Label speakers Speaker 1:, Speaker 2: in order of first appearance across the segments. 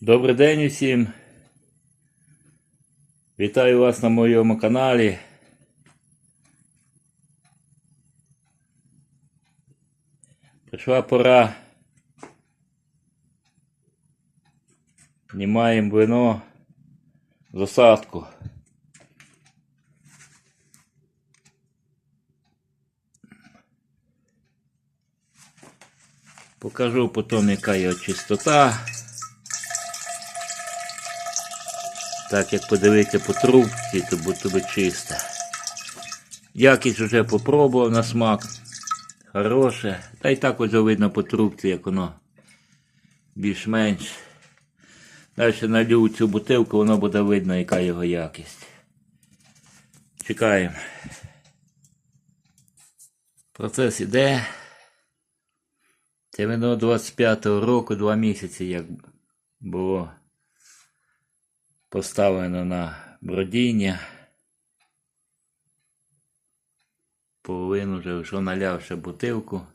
Speaker 1: Добрий день усім. Вітаю вас на моєму каналі. Прийшла пора. Знімаємо вино. Засадку. Покажу потім, яка його чистота. Так як подивитися по трубці, то буде би чисто. Якість вже попробував на смак. Хороше. Та й так ось видно по трубці, як воно більш-менш. Далі налю цю бутилку, воно буде видно, яка його якість. Чекаємо. Процес іде. Це вино 25-го року, два місяці, як було поставлено на бродіння. Половину вже що наляв ще бутилку.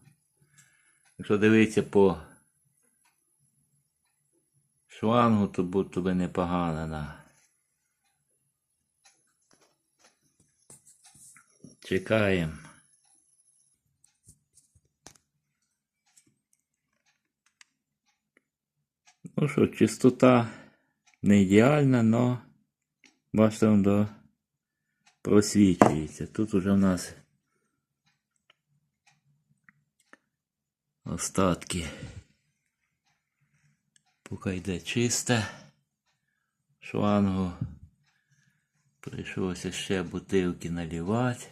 Speaker 1: Якщо дивитися по шлангу, то будь би непогано. На. Чекаємо. Ну що, чистота не ідеальна, но бачите, он до просвічується. Тут уже в нас остатки. Поки йде чисте шлангу. Прийшлося ще бутилки налівати.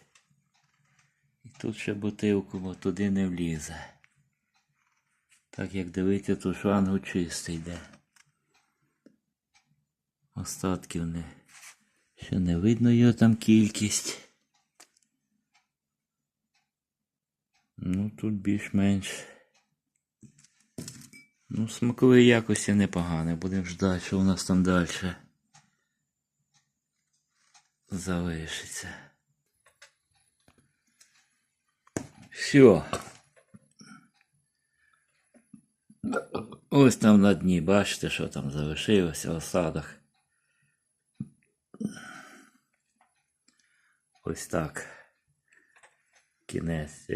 Speaker 1: І тут ще бутилку, бо туди не влізе. Так як дивиться, то шлангу чистий йде. Остатків не. Ще не видно його там кількість. Ну тут більш-менш. Ну, смакової якості непогане. Будемо ждати, що у нас там далі залишиться. Все. Ось там на дні, бачите, що там залишилося в Ось так. Кінець.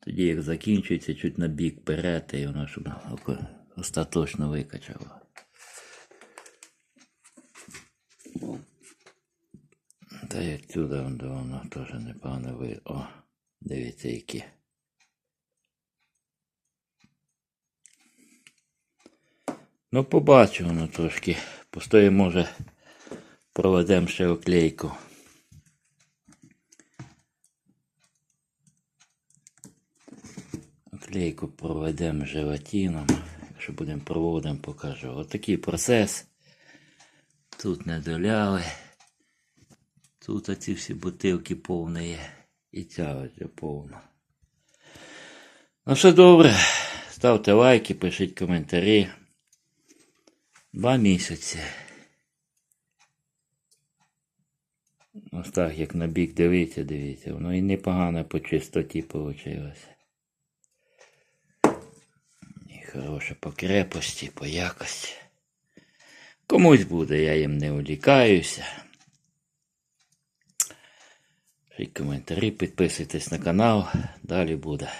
Speaker 1: Тоді як закінчується, чуть на бік перете, і воно щоб остаточно викачало. Та отсюда воно, воно теж непогано ви. О, дивіться які. Ну, побачимо воно трошки. Постоїмо, може, проведемо ще оклейку. Оклейку проведемо желатином. Якщо будемо проводимо, покажу. Отакий процес. Тут не доляли. Тут оці всі бутилки повні є. І ця ось повна. Ну все добре. Ставте лайки, пишіть коментарі. Два місяці. Ось так, як на бік дивіться, дивіться. Воно і непогано по чистоті вийшло. І хороше по крепості, по якості. Комусь буде, я їм не улікаюся. Пишіть коментарі, підписуйтесь на канал, далі буде.